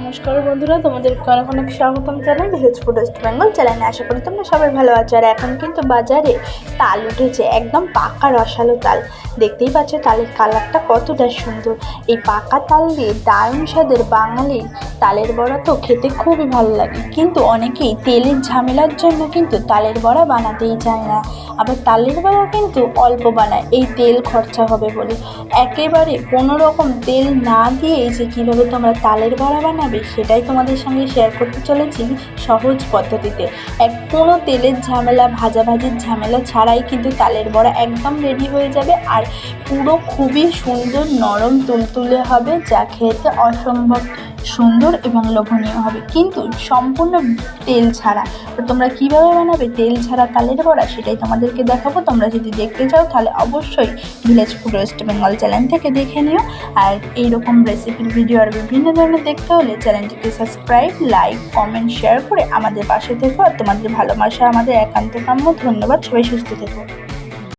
নমস্কার বন্ধুরা, তোমাদের অনেক অনেক স্বাগতম জানাই ভিলেজ ফুড ওয়েস্ট বেঙ্গল চ্যানেলে আশা করি তোমরা সবাই ভালো আছো। আর এখন কিন্তু বাজারে তাল উঠেছে, একদম পাকা রসালো তাল। দেখতেই পাচ্ছ তালের কালারটা কতটা সুন্দর। এই পাকা তাল দিয়ে দারুণ স্বাদের বাঙালির তালের বড়া তো খেতে খুবই ভালো লাগে। কিন্তু অনেকেই তেলের ঝামেলার জন্য কিন্তু তালের বড়া বানাতেই চায় না। আবার তালের বড়া কিন্তু অল্প বানায়, এই তেল খরচা হবে বলে। একেবারে কোনো রকম তেল না দিয়েই যে কীভাবে তোমরা তালের বড়া বানাবে সেটাই তোমাদের সঙ্গে শেয়ার করতে চলেছি সহজ পদ্ধতিতে। এক কোনো তেলের ঝামেলা, ভাজাভাজির ঝামেলা ছাড়াই কিন্তু তালের বড়া একদম রেডি হয়ে যাবে আর পুরো খুবই সুন্দর নরম তুলতুলে হবে, যা খেতে অসম্ভব সুন্দর এবং লোভনীয় হবে। কিন্তু সম্পূর্ণ তেল ছাড়া, তো তোমরা কীভাবে বানাবে তেল ছাড়া তালের বড়া সেটাই তোমাদেরকে দেখাবো। তোমরা যদি দেখতে চাও তাহলে অবশ্যই village food West Bengal channel থেকে দেখে নিও। আর এইরকম রেসিপির ভিডিও আর বিভিন্ন ধরনের দেখতে হলে চ্যানেলটিকে সাবস্ক্রাইব লাইক কমেন্ট শেয়ার করে আমাদের পাশে থেকো। আর তোমাদের ভালোবাসা, আমাদের একান্ত কাম্য। ধন্যবাদ। সবাই সুস্থ থেকো।